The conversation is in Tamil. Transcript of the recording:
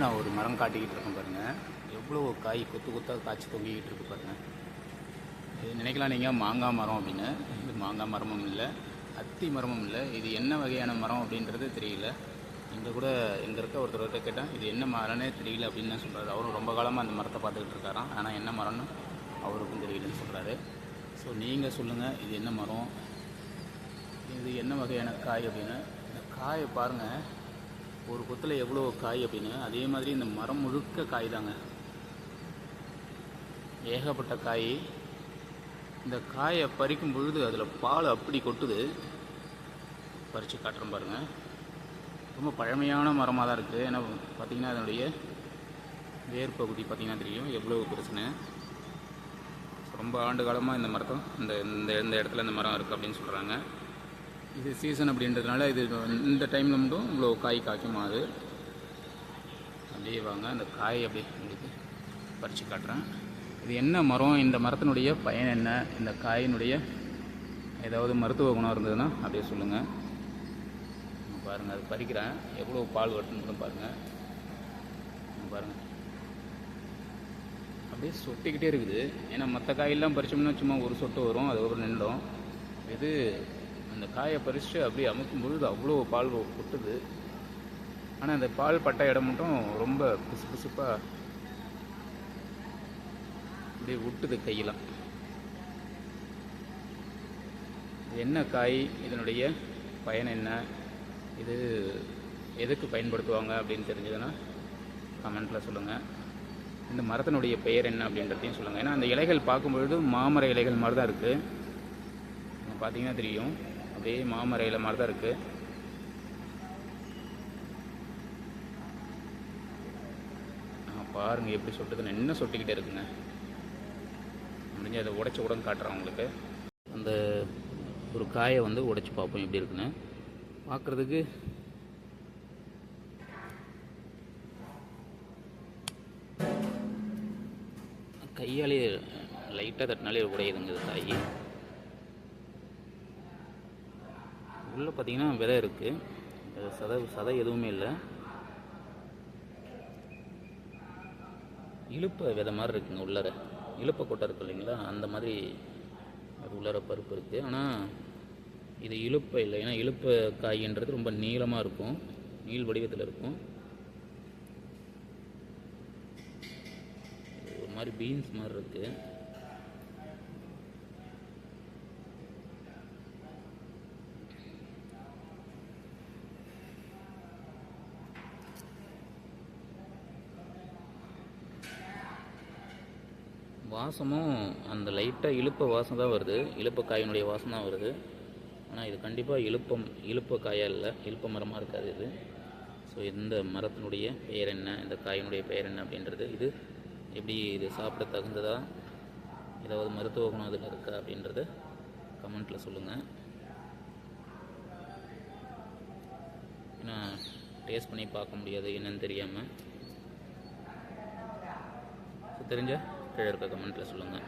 நான் ஒரு மரம் காட்டிக்கிட்டு இருக்கேன் பாருங்கள் எவ்வளோ காய் கொத்து கொத்தாக காய்ச்சி தொங்கிக்கிட்டு இருக்கு பாருங்கள் இது நினைக்கலாம் நீங்கள் மாங்காய் மரம் அப்படின்னு. இது மாங்காய் மரமும் இல்லை அத்தி மரமும் இல்லை. இது என்ன வகையான மரம் அப்படின்றது தெரியல. இங்கே கூட இங்கே இருக்க ஒருத்தர்கிட்ட கேட்டேன் இது என்ன மரம்னே தெரியல அப்படின்னு தான் சொல்கிறாரு அவரும் ரொம்ப காலமாக அந்த மரத்தை பார்த்துக்கிட்டு இருக்காராம். ஆனால் என்ன மரம்னு அவருக்கும் தெரியலன்னு சொல்கிறாரு ஸோ நீங்கள் சொல்லுங்கள் இது என்ன மரம்? இது என்ன வகையான காய் அப்படின்னு. இந்த காயை பாருங்கள் ஒரு கொத்தில் எவ்வளோ காய் அப்படின்னு அதே மாதிரி இந்த மரம் முழுக்க காய் தாங்க ஏகப்பட்ட காய். இந்த காயை பறிக்கும் பொழுது அதில் பால் அப்படி கொட்டுது. பறித்து காட்டுறேன் பாருங்கள் ரொம்ப பழமையான மரமாக தான் இருக்குது ஏன்னா பார்த்தீங்கன்னா அதனுடைய வேர் பகுதி பார்த்திங்கன்னா தெரியும் எவ்வளோ பிரச்சனை ரொம்ப ஆண்டு காலமாக இந்த மரத்தை இந்த இந்த இந்த இடத்துல இந்த மரம் இருக்குது அப்படின்னு சொல்கிறாங்க இது சீசன் அப்படின்றதுனால இது இந்த டைமில் மட்டும் இவ்வளோ காய் காய்க்குமா அது அப்படியே வாங்க அந்த காய் அப்படியே உங்களுக்கு பறித்து காட்டுறேன். இது என்ன மரம்? இந்த மரத்தினுடைய பயன் என்ன? இந்த காயினுடைய ஏதாவது மருத்துவ குணம் இருந்ததுன்னா அப்படியே சொல்லுங்கள் பாருங்கள் அது பறிக்கிறேன். எவ்வளோ பால் கட்டுன்னு பாருங்கள் பாருங்கள் அப்படியே சொட்டிக்கிட்டே இருக்குது. ஏன்னா மற்ற காயெல்லாம் பறிச்சோம்னா சும்மா ஒரு சொட்டு வரும் அது ஒரு நின்றுடும் இது அந்த காயை பறித்து அப்படியே அமுக்கும் பொழுது அவ்வளோ பால் கொட்டுது. ஆனால் அந்த பால் பட்ட இடம் மட்டும் ரொம்ப புசு புசுப்பாக அப்படியே விட்டுது கையெல்லாம் என்ன காய்? இதனுடைய பயன் என்ன? இது எதுக்கு பயன்படுத்துவாங்க அப்படின்னு தெரிஞ்சதுன்னா கமெண்ட்டில் சொல்லுங்கள் இந்த மரத்தினுடைய பெயர் என்ன அப்படின்றதையும் சொல்லுங்கள் ஏன்னா அந்த இலைகள் பார்க்கும்பொழுது மாமர இலைகள் மாதிரி தான் இருக்குது பார்த்தீங்கன்னா தெரியும். அப்படியே மாமரையில் மாதிரி தான் இருக்குது பாருங்கள் எப்படி சொட்டுதுன்னு. என்ன சொட்டிக்கிட்டே இருக்குங்க? முடிஞ்ச அதை உடச்சி உடனே காட்டுறேன் உங்களுக்கு. அந்த ஒரு காயை வந்து உடைச்சி பார்ப்போம் எப்படி இருக்குன்னு. பார்க்குறதுக்கு கையாலே லைட்டாக தட்டினாலே உடையுதுங்க இது காய் உள்ளே பார்த்தீங்கன்னா விதை இருக்குது சதை சதை எதுவுமே இல்லை. இழுப்ப விதை மாதிரி இருக்குங்க உள்ளர. இழுப்ப கொட்டை இருக்குது இல்லைங்களா? அந்த மாதிரி அது உள்ளர பருப்பு இருக்குது ஆனால் இது இழுப்ப இல்லை. ஏன்னா இழுப்ப காய்ன்றது ரொம்ப நீளமாக இருக்கும். நீள் வடிவத்தில் இருக்கும். ஒரு மாதிரி பீன்ஸ் மாதிரி இருக்குது வாசமும் அந்த லைட்டாக இழுப்ப வாசம் தான் வருது. இழுப்ப காயினுடைய வாசம் தான் வருது. ஆனால் இது கண்டிப்பாக இழுப்பம் இழுப்ப காயாக இல்லை. இழுப்ப மரமாக இருக்காது இது. ஸோ இந்த மரத்தினுடைய பெயர் என்ன? இந்த காயினுடைய பெயர் என்ன அப்படின்றது. இது எப்படி இது சாப்பிட தகுந்ததா? ஏதாவது மருத்துவ குணம் அதில் இருக்கா அப்படின்றத கமெண்ட்டில் சொல்லுங்கள் ஏன்னா டேஸ்ட் பண்ணி பார்க்க முடியாது என்னன்னு தெரியாமல் தெரிஞ்ச? கீழே இருக்க கமெண்ட்டில் சொல்லுங்கள்